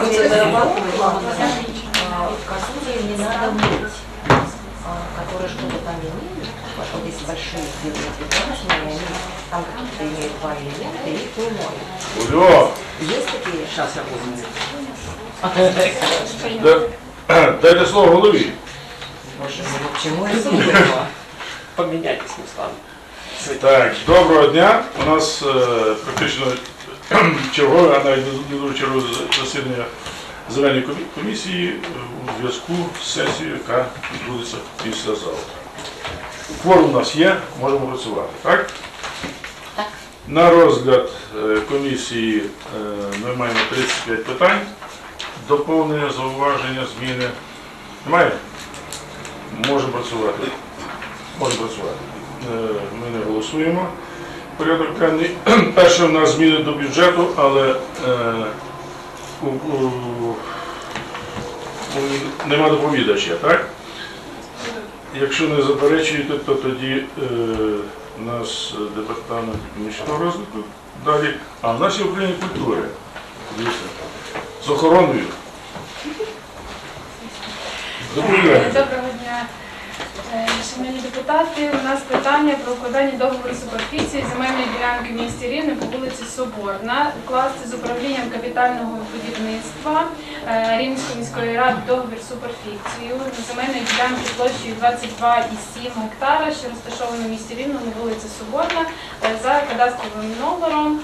будете зарабатывать, а, косули не надо мыть, а, которые что-то там имеют, вот если большие белые прекрасные, они там какие-то имеют два элемента, и их не моют. Ульо, Есть такие? Сейчас я буду. да- дайте слово голові. Боже мой, к чему это было? Поміняйтесь містами. Так, доброго дня. У нас е, практично чергове, а навіть не дуже чергове засідання земельної комісії е, у зв'язку з сесією, яка відбудеться післязавтра. Кворум у нас є, можемо працювати, так? Так. На розгляд е, комісії е, ми маємо 35 питань. Доповнення, зауваження, зміни. Немає? Можемо працювати. Можемо працювати. Ми не голосуємо. Порядок денний. Перше у нас зміни до бюджету, але е, у, у, у- нема доповідача, так? Якщо не заперечуєте, то тоді е, у нас департамент міського розвитку далі. А в нас є управління культури. З охороною. Доповідайте. Е, шановні депутати. У нас питання про укладання договору суперфіції земельної ділянки в місті Рівне по вулиці Соборна. Укласти з управлінням капітального будівництва е, Рівненської міської ради договір суперфіцію земельної ділянки площею 22,7 гектара, що розташована в місті Рівне на вулиці Соборна е, за кадастровим номером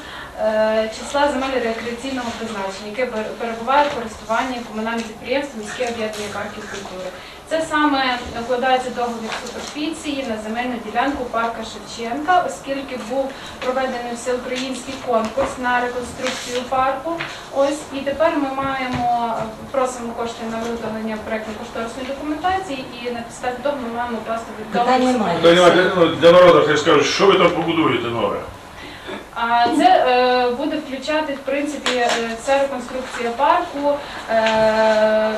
числа земель рекреаційного призначення, яке перебуває в користуванні комунальних підприємств міське об'єднання парків культури. Це саме укладається договір суперфіції на земельну ділянку парка Шевченка, оскільки був проведений всеукраїнський конкурс на реконструкцію парку. Ось і тепер ми маємо просимо кошти на виготовлення проектно-кошторисної документації і на підставі того ми маємо просто ні, для, ну, для народу хай скажуть, що ви там побудуєте нове. А це е, буде включати, в принципі, е, це реконструкція парку. Е,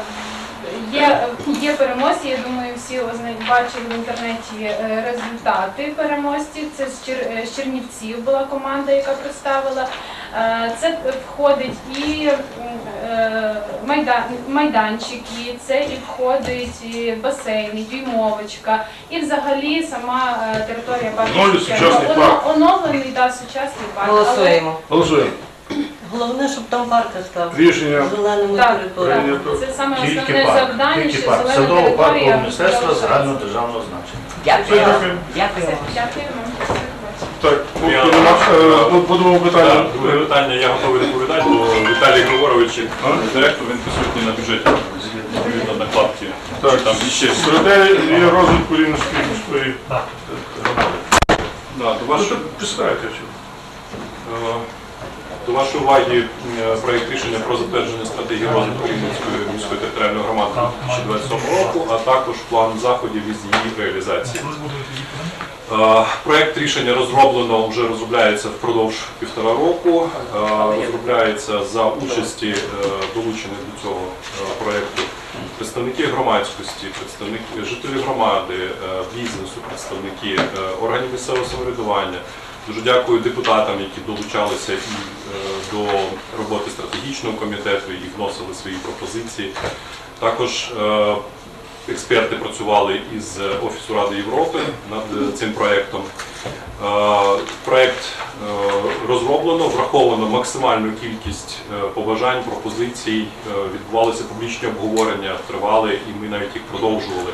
є, є переможці, я думаю, всі озна- бачили в інтернеті е, результати переможців. Це з, Чер, е, з Чернівців була команда, яка представила. Е, це входить і майдан, майданчики, це і входить і басейн, і дюймовочка, і взагалі сама територія парку. Оновлений та сучасний парк. Голосуємо. Голосуємо. Головне, щоб там парк став Рішення Так. територіями. прийнято. Це саме Тільки основне парк, завдання, тільки що парк. зелена Садово територія паркового мистецтва загального державного значення. Дякую. Дякую. Дякую. Дякую вам. Так, Я- нема, е, ну, по другому питанню. Так, друге питання я готовий відповідати, бо Віталій Григорович, директор, він присутній на бюджеті, відповідно накладки. Так, Там іще стратегія розвитку Рівненської міської громади. Да, до Ну, вашої, що, Представте, що. е, до вашої уваги е, проєкт рішення про затвердження стратегії розвитку Рівненської міської територіальної громади 2027 року, а також план заходів із її реалізації. Е, Проект рішення розроблено, вже розробляється впродовж півтора року. Е, Розробляється за участі долучених до цього проекту представники громадськості, представники жителі громади, бізнесу, представники органів місцевого самоврядування. Дуже дякую депутатам, які долучалися і е, до роботи стратегічного комітету і вносили свої пропозиції. Також е, експерти працювали із Офісу Ради Європи над е, цим проєктом. Проєкт розроблено, враховано максимальну кількість побажань, пропозицій. Відбувалися публічні обговорення, тривали, і ми навіть їх продовжували.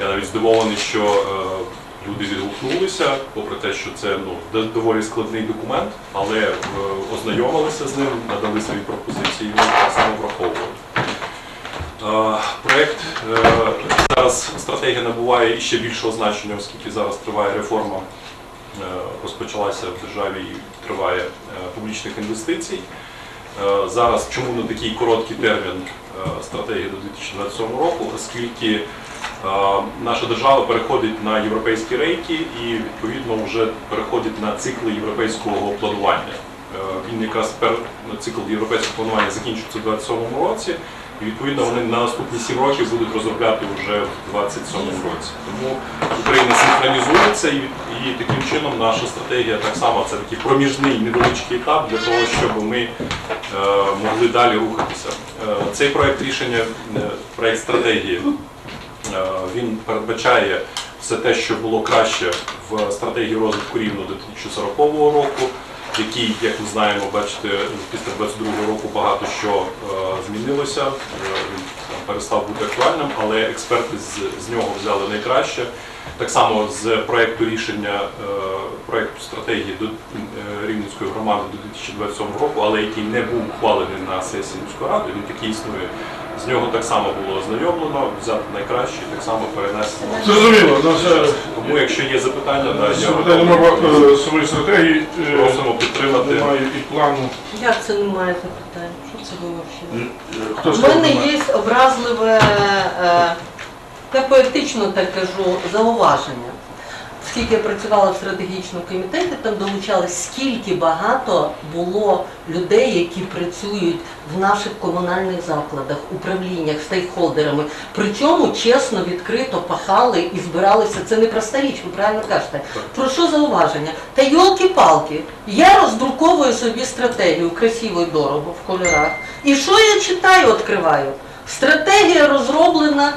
Я навіть здивований, що люди відгукнулися, попри те, що це ну, доволі складний документ, але е, ознайомилися з ним, надали свої пропозиції, і ми так само враховували. Проект е, зараз стратегія набуває ще більшого значення, оскільки зараз триває реформа, е, розпочалася в державі і триває публічних інвестицій. Зараз чому на такий короткий термін стратегії до 2027 року, оскільки наша держава переходить на європейські рейки і відповідно вже переходить на цикли європейського планування. Е, Він якраз пер цикл європейського планування закінчиться у 2027 році. І відповідно вони на наступні 7 років будуть розробляти вже в 27 році. Тому Україна синхронізується і, і таким чином наша стратегія так само це такий проміжний невеличкий етап для того, щоб ми е, могли далі рухатися. Е, Цей проект рішення, е, проект стратегії, він передбачає все те, що було краще в стратегії розвитку рівно до 2040 року, який, як ми знаємо, бачите, після 2022 року багато що е, змінилося. Е, Він перестав бути актуальним, але експерти з, з нього взяли найкраще. Так само з проекту рішення е, проекту стратегії до е, Рівненської громади до 2027 року, але який не був ухвалений на сесії міської ради, він такий існує. З нього так само було ознайомлено, взято найкраще, і так само перенесено. Зрозуміло, ну, Тому, якщо є запитання, да, я Запитання мова е, своєї стратегії. е, просимо підтримати. Немає і плану. Як це немає запитань? Що це взагалі? Е, Хто У сказав, мене є образливе, е, я поетично так кажу, зауваження. Оскільки я працювала в стратегічному комітеті, там долучалось скільки багато було людей, які працюють в наших комунальних закладах, управліннях, стейкхолдерами. Причому чесно, відкрито пахали і збиралися. Це не проста річ, ви правильно кажете. Про що зауваження? Та йолки-палки, я роздруковую собі стратегію красиво і дорого в кольорах. І що я читаю, відкриваю? Стратегія розроблена,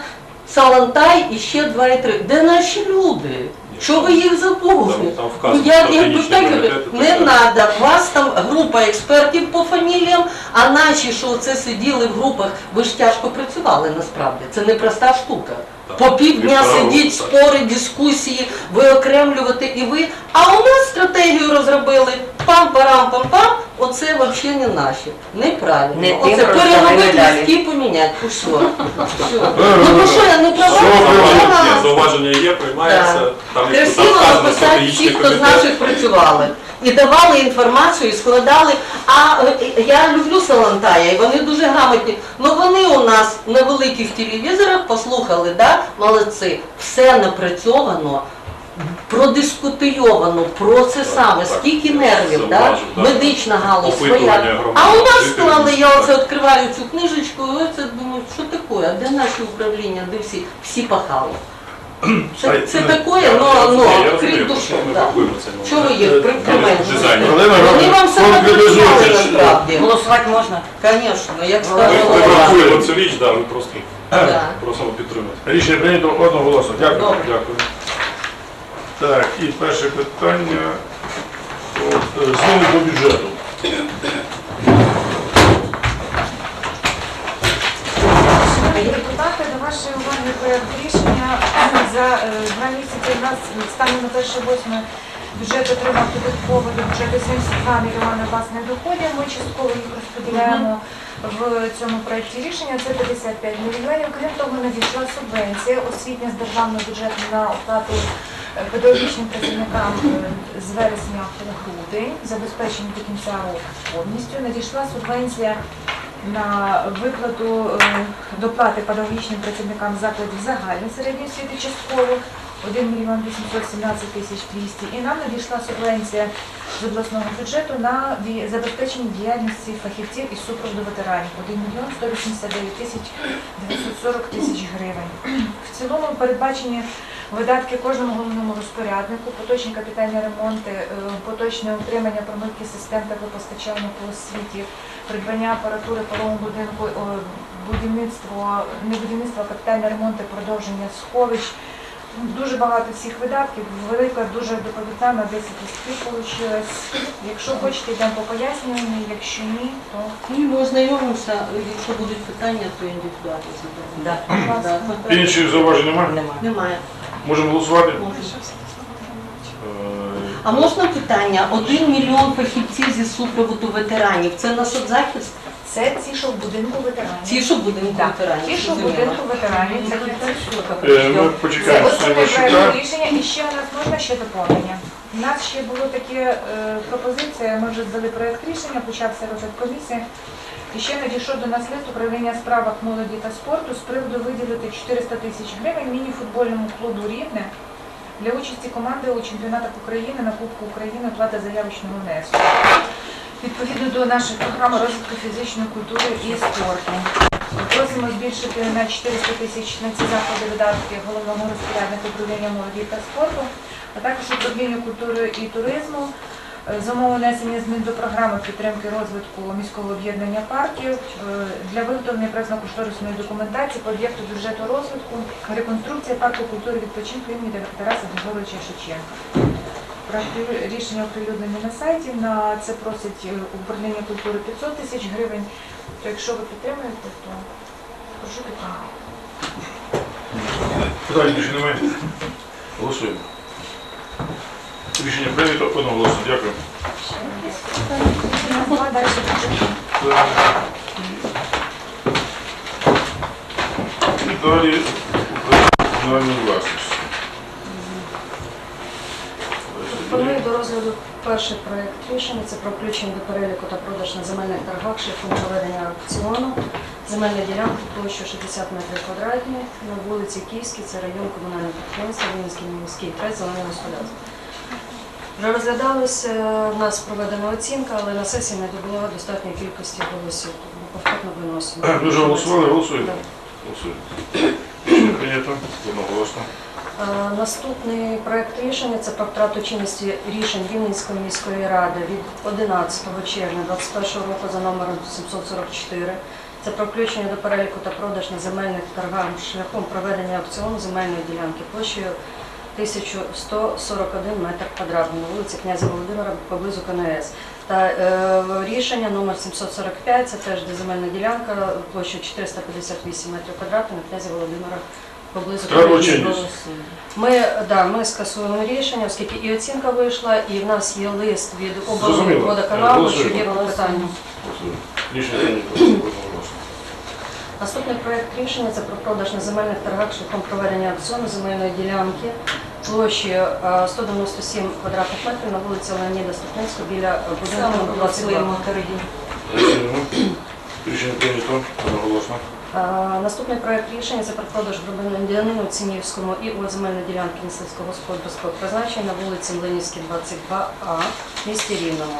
Салантай і ще два і три. Де наші люди? Що ви їх забули? Там- там Ну, вказано я, я стратегічні так, пріоритети, не так. треба. У вас там група експертів по фаміліям, а наші, що це сиділи в групах, ви ж тяжко працювали насправді. Це не проста штука. По півдня сидіть, спори, дискусії, виокремлювати і ви. А у нас стратегію розробили. Пам-парам-пам-пам. Оце взагалі не наші. Неправильно. Не Оце переробити виглядали. поміняти. Ну що? Що? Ну ну що, я не права? Зауваження є, Ага. зауваження є, приймається. Красиво написати всі, хто з наших працювали. І давали інформацію, і складали. А е, я люблю Салантая, і вони дуже грамотні. Ну вони у нас на великих телевізорах послухали, да? молодці. Все напрацьовано, продискутийовано, про це саме, скільки нервів, да? медична галузь своя. А у нас склали, я оце відкриваю цю книжечку, і оце думаю, що таке, а де наші управління, де всі, всі пахали. Це, це ну, таке, ну, крім душі. ви їх при- Дизайнер. Галина Вони вам все конкретизуйте, насправді. Голосувати можна? Звісно, як Ми сказала. ми врахуємо цю річ, да, ми просто Да. просимо підтримати. Рішення прийнято одноголосно. Дякую. Добре. Дякую. Так, і перше питання. От, е, Зміни до бюджету. Шановні депутати, до вашої уваги проект рішення за е, два місяці у нас станом на 1.8 бюджет отримав додатково до бюджету 72 мільйони власних доходів. Ми частково їх розподіляємо в цьому проєкті рішення. Це 55 мільйонів. Крім того, надійшла субвенція освітня з державного бюджету на оплату е, педагогічним працівникам е, з вересня по грудень, забезпечені до кінця року повністю. Надійшла субвенція на виплату е, доплати педагогічним працівникам закладів загальної середньої освіти частково 1 мільйон 817 тисяч 200. І нам надійшла субвенція з обласного бюджету на забезпечення діяльності фахівців із супроводу ветеранів 1 мільйон 189 тисяч 940 тисяч гривень. В цілому передбачені видатки кожному головному розпоряднику, поточні капітальні ремонти, е, поточне утримання промивки систем теплопостачання по освіті, придбання апаратури пологовому будинку, будівництво, не будівництво, а капітальні ремонти, продовження сховищ. Дуже багато всіх видатків, велика дуже доповідна на 10 листків вийшла. Якщо хочете, йдемо по пояснюванню, якщо ні, то Ні, ми ознайомимося, якщо будуть питання, то індивідуально задамо. Да. Інших зауважень немає? Немає. Немає. Можемо голосувати? Можна. А можна питання? Один мільйон фахівців зі супроводу ветеранів. Це на соцзахист? це ті, що в будинку ветеранів. Ті, що будинку Так, ветеранів. Ті, що в будинку ветеранів, це е, Ми Це почекаємо основний Іващука. проект рішення. І ще у нас можна ще доповнення. У нас ще було таке е, пропозиція, ми вже здали проект рішення, почався розгляд комісії. І ще надійшов до нас лист управління справах молоді та спорту з приводу виділити 400 тисяч гривень міні-футбольному клубу Рівне для участі команди у чемпіонатах України на Кубку України плата заявочного внеску. Відповідно до нашої програми розвитку фізичної культури і спорту. Просимо збільшити на 400 тисяч на ці заходи видатки головного розпорядника управління молоді та спорту, а також управління культури і туризму Е, За умови внесення змін до програми підтримки розвитку міського об'єднання парків е, для виготовлення проєктно-кошторисної документації по об'єкту бюджету розвитку, реконструкція парку культури відпочинку імені Тараса Григоровича Шевченка. Проект рішення оприлюднені на сайті. На це просить е, управління культури 500 тисяч гривень. То якщо ви підтримуєте, то прошу підтримати. Питань більше немає. Голосуємо. Рішення прийнято одноголосно. Дякую. Давай далі. І далі комунальної власності. Пропоную до розгляду перший проект рішення. Це про включення до переліку та продаж на земельних торгах шляхом проведення аукціону. Земельна ділянка площу 60 метрів квадратних на вулиці Київській, це район комунального підприємства Вінницький міський трест зелене господарство. Вже розглядалося, в нас проведена оцінка, але на сесії не добула достатньої кількості голосів. Тому повторно виносимо. Ми вже голосували, голосуємо. Так. Голосуємо. Рішення прийнято одноголосно. Е, Наступний проект рішення це про втрату чинності рішень Рівненської міської ради від 11 червня 2021 року за номером 744. Це про включення до переліку та продаж на земельних торгах шляхом проведення аукціону земельної ділянки площею 1141 метр квадратний на вулиці князя Володимира поблизу КНС. Та е, рішення номер 745, це теж земельна ділянка площею 458 метрів квадратних на князя Володимира поблизу КНС. Ми, да, ми скасуємо рішення, оскільки і оцінка вийшла, і в нас є лист від Зрозуміло. облводоканалу, що є питання. Рішення. Наступний проєкт рішення це про продаж на земельних торгах шляхом проведення аукціону земельної ділянки площею е, 197 квадратних метрів на вулиці Леоніда Ступницького біля е, будинку на 22. Голосуємо, дорогі. Рішення прийнято одноголосно. Е, Наступний проект рішення про продаж громадянину Цинівському і у земельної ділянки сільськогосподарського призначення на вулиці Млинівській, 22А в місті Рівному.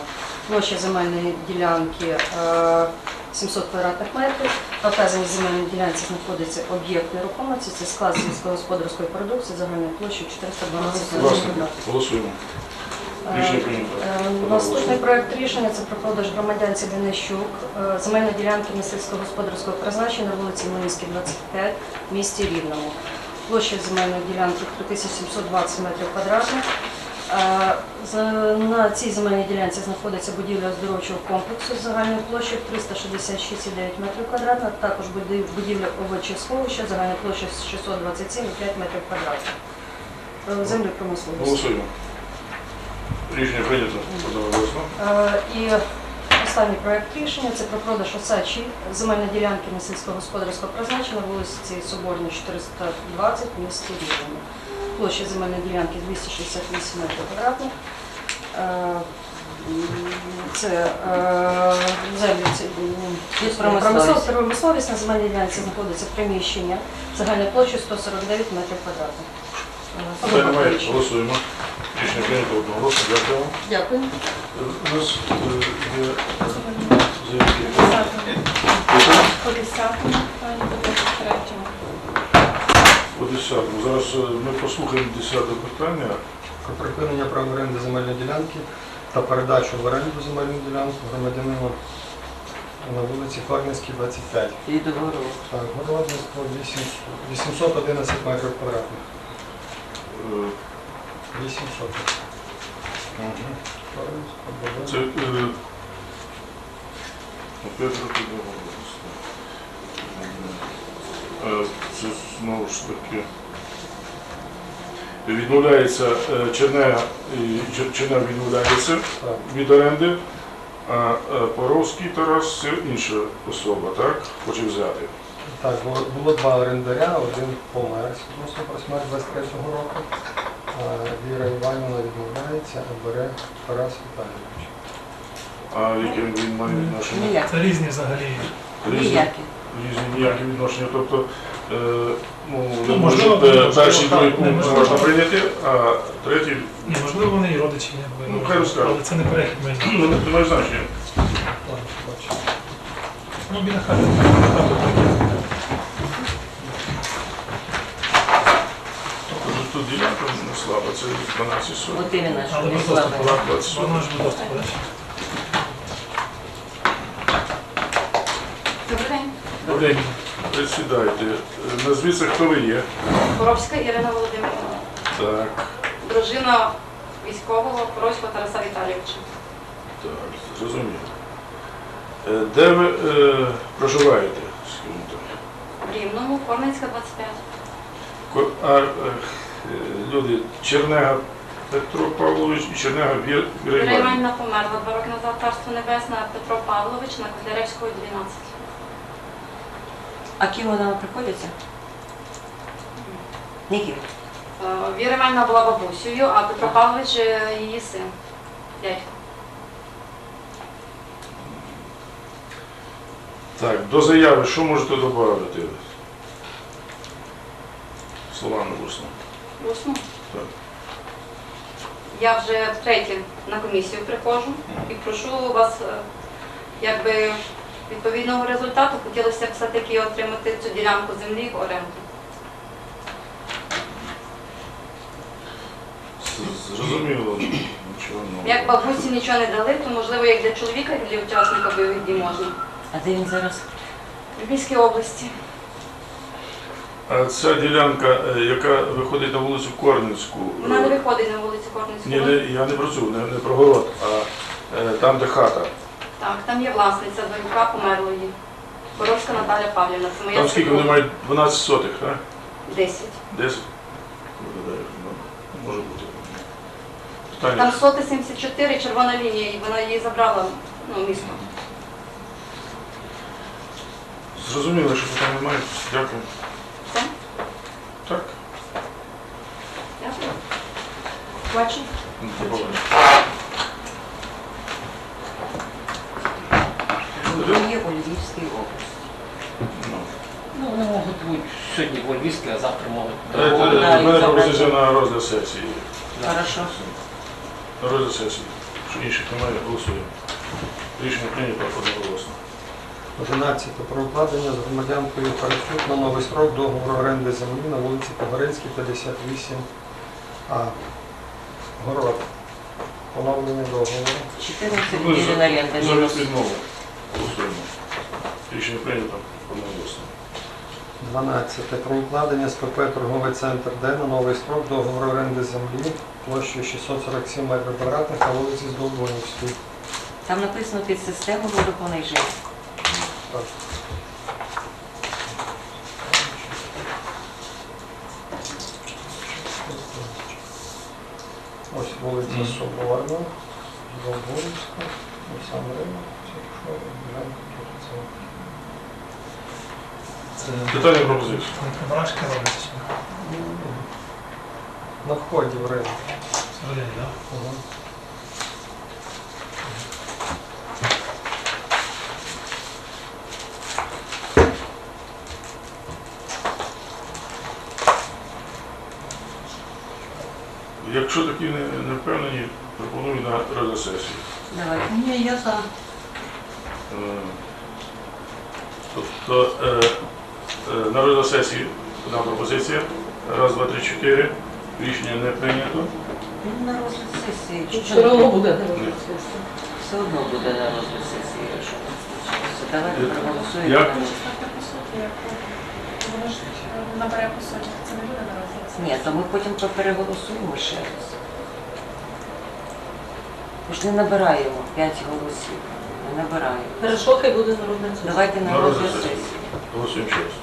Площа земельної ділянки е, 700 квадратних метрів. На вказаній земельній ділянці знаходиться об'єкт нерухомості, це склад сільськогосподарської продукції загальною площею 412 Будь ласка, квадратних. голосуємо. Е, Рішення прийнято. Е, Наступний проект рішення це про продаж громадянці Денищук, е, земельної ділянки на сільськогосподарського призначення на вулиці Млинській, 25 в місті Рівному. Площа земельної ділянки 3720 метрів квадратних. На цій земельній ділянці знаходиться будівля оздоровчого комплексу з загальною площею 366,9 метрів квадратних, також будівля овочі сховища, загальна площа 627,5 метрів квадратних. Землі промисловості. Голосуємо. Рішення прийнято. Е, І останній проект рішення це про продаж осадчі земельної ділянки на сільськогосподарського призначення вулиці Соборній 420 в місті Рівному. Площа земельної ділянки 268 метрів квадратних. Е, Це е, землі Промисловість. на земельній ділянці знаходиться приміщення загальною площею 149 метрів квадратних. Голосуємо. Рішення прийнято одноголосно. Дякую. Дякую. У нас е, є заявки. По 10-му, питання, по 23-му. По 10. Зараз е, ми послухаємо 10 питання. про припинення прав оренди земельної ділянки та передачу в оренду земельну ділянку громадянину на вулиці Фермерській, 25. І договору. Так, городництво 811 метрів квадратних. Е, 800. мгм. Це е, опять років договорності. Е, Це знову ж таки відмовляється е, Чернея, і Чер- Чернея відмовляється від оренди, а е, Поровський Тарас це інша особа, так? Хоче взяти. Так, було, було два орендаря, один помер відносно про смерть 23-го року. Віра Іванівна відмовляється, а бере Тарас Віталійович. А яке він має відношення? Ніяк. Це різні взагалі. Різні, Ніякі. різні ніякі відношення. Тобто, е, ну, Ну, можливо, е, можливо, перший так, другий пункт можна прийняти, а третій Ні, можливо, вони і родичі, якби. Ну, хай розкажуть. але це не перехід майна. ну, не має значення. Бачу. Ну, біля хати. Тут ділянка не слаба. це 12 соток. От іменно, що не без доступу, 20 соток. Ж без? Добрий день. Добрий день. Присідайте. Назвіться, хто ви є. Боровська Ірина Володимирівна. Так, Дружина військового Боровського Тараса Віталійовича. так, зрозуміло. Е, Де ви е, проживаєте? скажімо так? В Рівному, Форменська, 25. Ко- А, е, люди, Чернега Петро Павлович і Чернега Вір- Віра Віра Іванівна. Іванівна померла два роки назад, Царство Небесне, Петро Павлович на Котляревської, 12. А ким вона приходиться? Ніким. Е, Віра Іванівна була бабусею, а Петро Павлович її син. Дядько. Так, до заяви що можете додати? Словами усно. Усно. Так. Я вже втретє на комісію приходжу і прошу вас, е, якби відповідного результату хотілося б все-таки отримати цю ділянку землі в оренду. Зрозуміло. Нічого нового. Як бабусі нічого не дали, то можливо як для чоловіка, як для учасника бойових дій можна. А де він зараз? В Львівській області. А ця ділянка, е, яка виходить на вулицю Корницьку, Вона не е, виходить на вулицю Корницьку. ні, не, я не про цю, не, не про город, а е, там, де хата. Так, там є власниця, донька померлої. Боровська Наталя Павлівна. Це моя Там скільки вони мають 12 сотих, так? 10. 10? Виглядає, ну, може бути. Питання. Там соти 74, червона лінія, і вона її забрала ну, місто. Зрозуміло, що питань немає. Дякую. Все? Так. Дякую. Побачення. Він є у Львівській області. Ну. Ну, вони можуть бути сьогодні в Львівській, а завтра можуть. В пропозиція на розгляд сесії. Хорошо. На розгляд сесії. Що інших немає, голосуємо. Рішення прийнято одноголосно. 11. Про укладення з громадянкою Парасюк на новий строк договору оренди землі на вулиці Погоринській, 58А. Город. Поновлення договору. 14 Ну, днів за- оренда. За відмову. Голосуємо. Рішення прийнято одноголосно. 12. Про укладення з ПП торговий центр Д на новий строк договору оренди землі площею 647 метрів квадратних на вулиці Здолбунівській. Там написано під систему водопониження. Так. Ось вулиця Соборна, Здолбунівська, і сам ринок, це що, гляньте, тут це. Це Питання пропозиції. барашки робляться. На вході в ринок. Всередині, так? Якщо такі не, не впевнені, пропоную на розгляд сесії. Давайте. Ні, я за. Е, Тобто е, е, на розгляд сесії одна пропозиція. Раз, два, три, чотири. Рішення не прийнято. Ну, на розгляд сесії. Чого Все одно буде. Все одно буде на розгляд сесії, якщо не случиться. Давайте Як? проголосуємо. Як? Воно ж е, набере по суті, це не буде на розгляд. Ні, то ми потім переголосуємо ще раз. Ми ж не набираємо 5 голосів. Не набираємо. Хорошо, хай буде народна сесія. Давайте на На розгляд розгляд сесії. сесії. Голосуємо ще раз.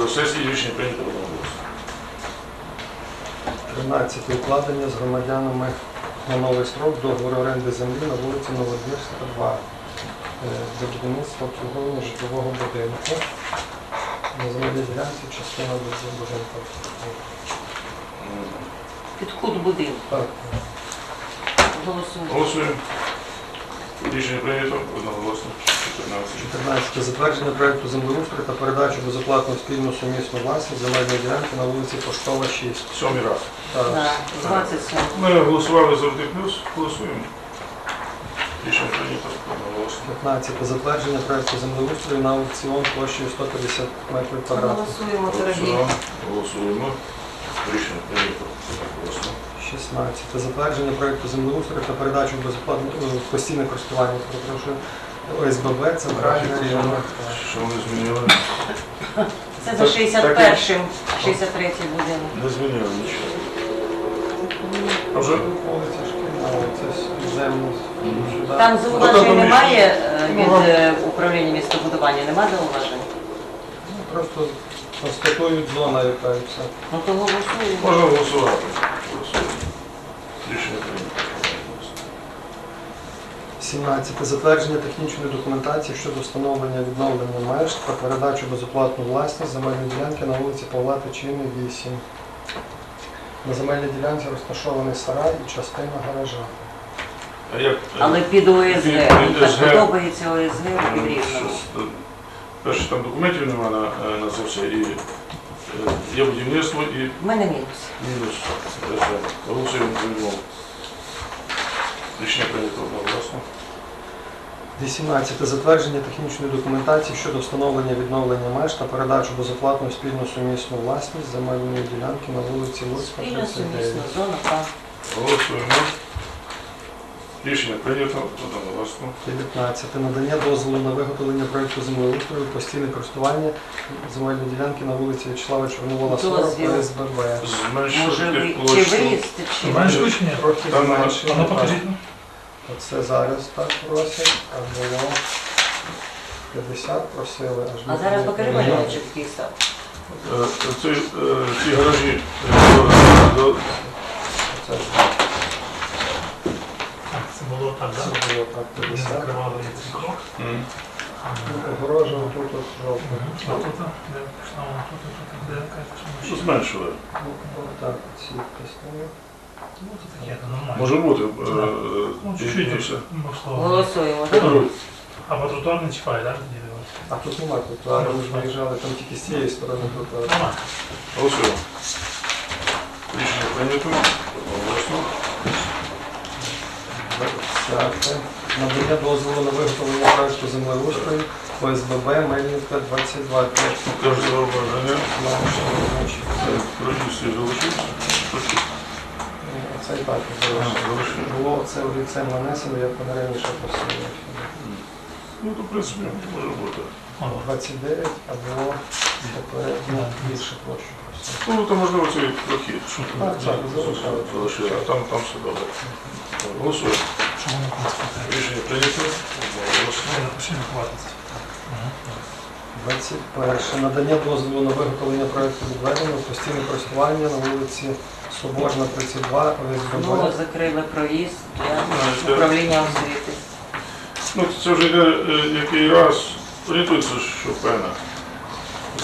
На сесії рішення прийнято одноголосно. 13. Укладення з громадянами на новий строк договору оренди землі на вулиці Новодвірська, 2 е, для будівництва обслуговування житлового будинку. На земельній ділянці частина до будинку. Під кут будинку. Так. Голосуємо. Голосуємо. Рішення прийнято одноголосно. 14. 14. Затвердження проекту землеустрою та передачу безоплатну спільну сумісну власність земельної ділянки на вулиці Поштова, 6. Сьомий раз. Так. На 27. Ми голосували завжди плюс. Голосуємо. Рішення прийнято одноголосно. 15. Затвердження проекту землеустрою на аукціон площею 150 метрів квадратних. Голосуємо, дорогі. Голосуємо. Голосуємо. Рішення прийнято. Голосно. 16. Затвердження проєкту землеустрою та передачу безоплатно в постійне користування перепрошую, ОСББ центральне районне. Що вони змінили? Це за 61-м, 63-й будинок. Не змінили нічого. Вже Вулиця Шкільна, це землю. Там Ну, зауважень немає е, Ну, від е, управління містобудування, немає зауважень? Ну, Просто констатують зона, яка і все. Ну то голосуємо. можна голосувати. Голосуємо. Рішення прийнято. 17. Затвердження технічної документації щодо встановлення відновлення меж та передачу безоплатну власність земельної ділянки на вулиці Павла Тичини, 8. На земельній ділянці розташований сарай і частина гаража. А як? Але під ОСГ. Під- Мені так подобається ОСГ під Рівному. Перше, там документів немає на, е, на це все. І е, є будівництво і В мене мінус. мінус. Це все. Голосуємо за відмову. Рішення прийнято одноголосно. 18. Затвердження технічної документації щодо встановлення відновлення меж та передачу безоплатну спільну сумісну власність земельної ділянки на вулиці Луцька, Спільно 39. сумісно, зона К. Голосуємо. Рішення прийнято одноголосно. 19. Надання дозволу на виготовлення проєкту землеустрою, постійне користування земельної ділянки на вулиці В'ячеслава Чорновола, 40, Дозвіл. ОСББ. Може Зменшити чи площу. виїзд, чи Зменшили чи ні? Трохи Там, зменшили. А ну покажіть. ну. Оце зараз так просять, а було 50 просили, аж А зараз покажи мені. мені чи став. Е, Ці, е, ці гаражі е, до- до- Це ж це було так, це так? було так Не 50. закривали цей крок. М. Огорожа тут от жовто. А тут, де пішла вона тут, тут, де кажете, що ми Що ще- зменшили? Ну, Так, ці пісні. Ну, це таке, це нормально. Може бути. е, Ну, і- чуть-чуть, і все. можливо. Голосуємо. так? Петрович, А по тротуар не чіпає, так? тоді дивись? А тут нема тротуару, ми ж виїжджали там тільки з цієї сторони тротуару. Нормально. Голосуємо. Рішення прийнято. Одноголосно. 20. Надання дозволу на виготовлення проекту землеустрою ОСББ Мельнівка 22. Теж Теж зауваження. Знаю, що. Продюсер залишився. Це і так залишилось. Було це олівцем нанесено, як вони раніше просили. Ну, то, в принципі, може бути. 29, а було попередньо більше площу. просили. Ну, то можливо це прохід. Так, так, залишили. Залишили. А там, там все добре. Голосуємо. Що воно там? Рішення прийнято. Одноголосно. Я напиши не хватить. Ага. 21. Надання дозволу на виготовлення проекту відведення постійне користування на вулиці Соборна, 32, Знову ОСББ. закрили проїзд для управління освіти. Ну, це вже йде е, який раз. Орієнтується, що певна.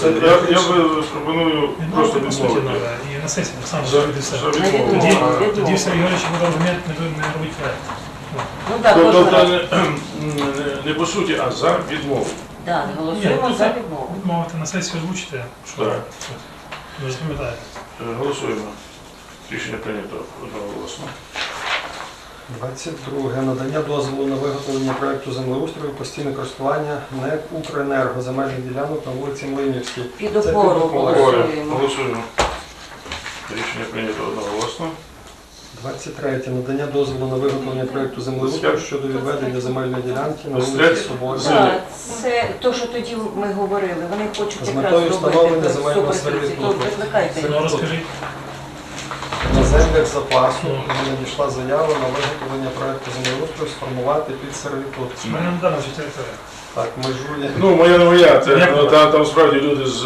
Це Я, я би пропоную просто Відмовити по суті відмовити. треба. І на сесії так само За, зробити все. за На відмову. відмову. Тоді, А, тоді Сергій Георгійович буде аргумент не, не робить проект. Ну так, Тобто кожен не, раз. не- не по суті, а за відмову. Так, голосуємо Ні, за відмову. Відмовити на сесію озвучити, що Так. ви ж пам'ятаєте. Е, Голосуємо. Рішення прийнято одноголосно. 22. Надання дозволу на виготовлення проекту землеустрою, постійне користування НЕК «Укренерго» земельних ділянок на вулиці Млинівській. Під Це опору під опору. голосуємо. Голосуємо. Рішення прийнято одноголосно. 23. Надання дозволу на виготовлення проекту землеустрою щодо відведення земельної ділянки на вулиці 23. Так, це те, що тоді ми говорили. Вони хочуть З якраз метою встановлення зробити земельного суперфіцію. Сервітуту. викликайте. Ну розкажіть. На землях запасу мені надійшла заява на виготовлення проекту землеустрою сформувати під сервітут. Ми не дали цю територію. Так, межує. Ну, моя не моя, це, Як ну, там, там справді люди з,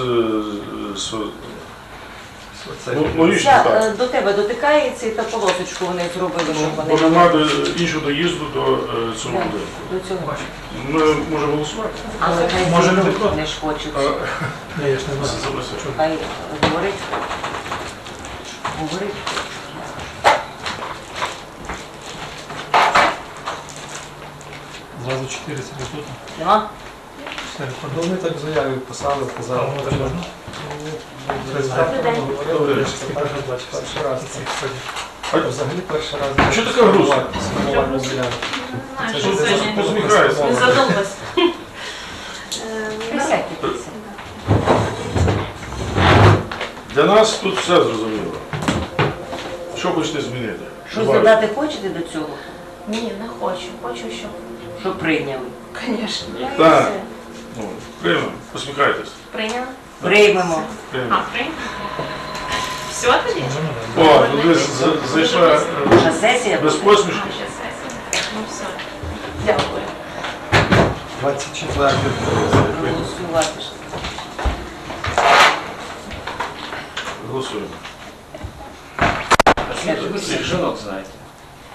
з, Це ну, логічно Ця, так. е, до тебе дотикається і та полосочку вони зробили, щоб Бо вони немає іншого доїзду до е, цього Так. будинку. до цього. Ми можемо голосувати. Але Може, люди не ж хочуть. А, Ні, я ж не знаю. Запросив. Хай говорить. Говорить. Зразу 4 сервітути. Нема? Ну. Вони так в заяві писали, казали. бачиш? перший раз. Взагалі перший раз. А що таке задумайся. Присядьте, присядьте. Для нас тут все зрозуміло. Що хочете змінити? Щось додати хочете до цього? Ні, не хочу. Хочу, щоб, Що прийняли? звісно. Так. Ну, приймемо, посміхайтесь. Прийняла? Приймемо. Приймемо. прийняла. Все тоді? О, ну ви з- з- зайшла е, Наша сесія без буде. посмішки. Ну все. Дякую. 24 Голосувати ж. Голосуємо. Ви всіх жінок знаєте.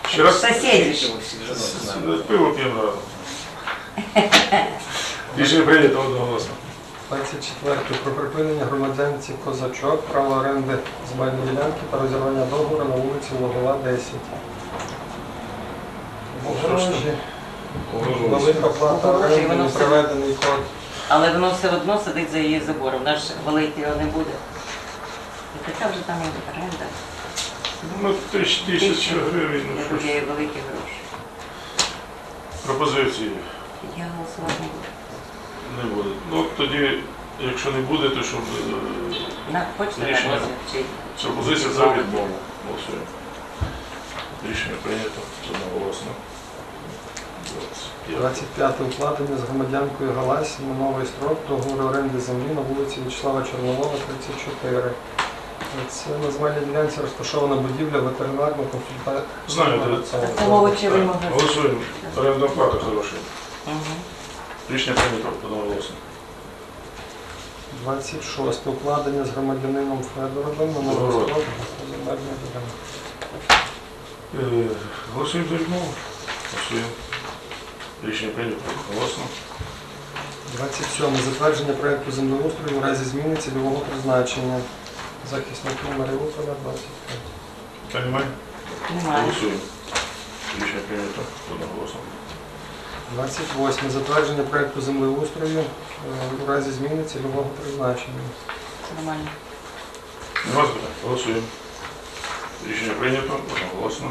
Ще раз. Сусіди ж. Скільки ви всіх жінок знаєте? Пиво п'ємо разом. Рішення прийнято одноголосно. 24 про припинення громадянці Козачок, право оренди земельної ділянки та розірвання договору на вулиці Логова, 10. Огорожі, велика плата Огорожі, оренди, воно не все- приведений код. Але воно все одно сидить за її забором. Вона ж валити його не буде. І така вже там і оренда. Ну, тисяч тисяч гривень, ну що Є великі гроші. Пропозиції Я голосувати не буду. Не буде. Ну, тоді, якщо не буде, то щоб е, хочете Рішення. розгляд? Чи... пропозиція за відмову. Голосуємо. Рішення прийнято одноголосно. 25. 25 укладення з громадянкою Галасі на новий строк договору оренди землі на вулиці Вячеслава Чорновола, 34. Це на земельній ділянці розташована будівля ветеринарного консультації. Знаю, де Це Так. Голосуємо. Орендна плата хороша. Угу. Рішення прийнято одноголосно. 26 укладення з громадянином Федоровим на строк земельної ділянки. Е, Голосуємо за відмову. Голосуємо. Рішення прийнято одноголосно. 27. Затвердження проекту землеустрою у разі зміни цільового призначення. Захисники Маріуполя 25. Питань немає? Немає. Голосуємо. Рішення прийнято одноголосно. 28. Затвердження проекту землеустрою е, у разі зміни цільового призначення. Це нормально. Нема запитань? Голосуємо. Рішення прийнято одноголосно.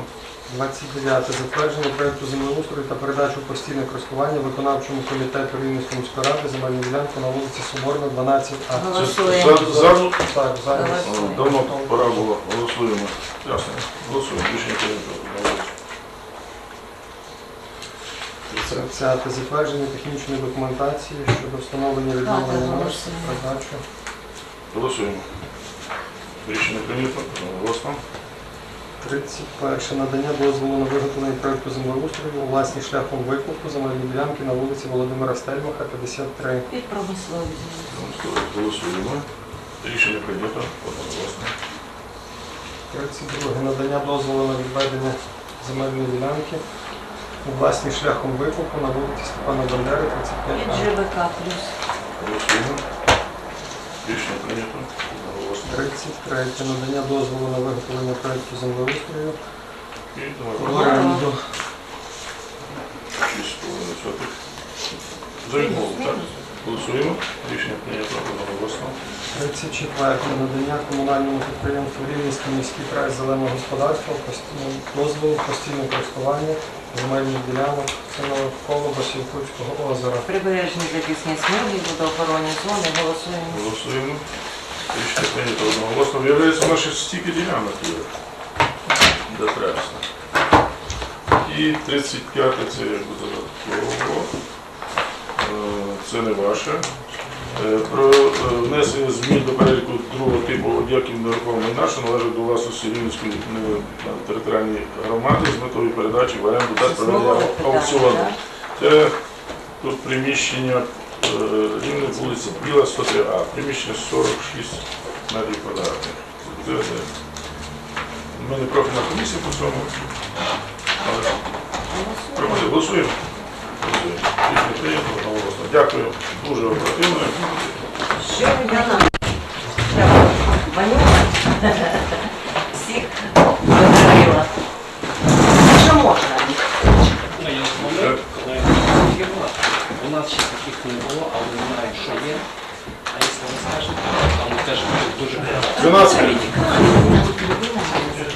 29. Затвердження проекту землеустрою та передачу постійне користування виконавчому комітету Рівненської міської ради земельну ділянку на вулиці Соборна, 12А. Це Голосуємо. за- Так, зараз. Голосуємо. давно пора було. Голосуємо. Ясно. Голосуємо. Рішення прийнято одноголосно. 30. Затвердження технічної документації щодо встановлення відновлення голосуємо. передачу. Голосуємо. Рішення прийнято одноголосно. 31. Надання дозволу на виготовлення проекту землеустрою у власній шляхом викупу земельної ділянки на вулиці Володимира Стельмаха, 53. Під промисловість. Голосуємо. Рішення прийнято одноголосно. 32. Надання дозволу на відведення земельної ділянки у власній шляхом викупу на вулиці Степана Бандери, Під 35. ЖВК плюс. Голосуємо. Рішення прийнято одноголосно. 33. Надання дозволу на виготовлення проекту землеустрою І в давай. оренду. 6,5 сотих. За відмову, так? Голосуємо. Рішення прийнято одноголосно. 34. Надання комунальному підприємству Рівненський міський край зеленого господарства постійного дозволу постійного користування земельних ділянок це навколо Басівкутського озера. Прибережні захисні смуги, водоохоронні зони. Голосуємо. Голосуємо. Рішення прийнято одноголосно. Виявляється, у нас ще стільки ділянок є. Де пресно. І 35 це як би додатково. Е, Це не ваше. Е, Про е, внесення змін до переліку другого типу об'єктів нерухомого майна, що належить до власності Рівненської е, територіальної громади з метою передачі в оренду та проведення аукціону. Це тут приміщення рівне вулиця Біла, 103А, приміщення 46 метрів квадратних. Ми не профільна комісія по цьому. Але. Голосуємо. Голосуємо. Рішення прийнято. Дякую. Дуже оперативно. Що я нам? Дякую. Всіх благодарила. Що можна? Ну, я коли. У нас ще таких не було, але не знаю, що є. А якщо ви скажете, там теж дуже багато. 12. Людина має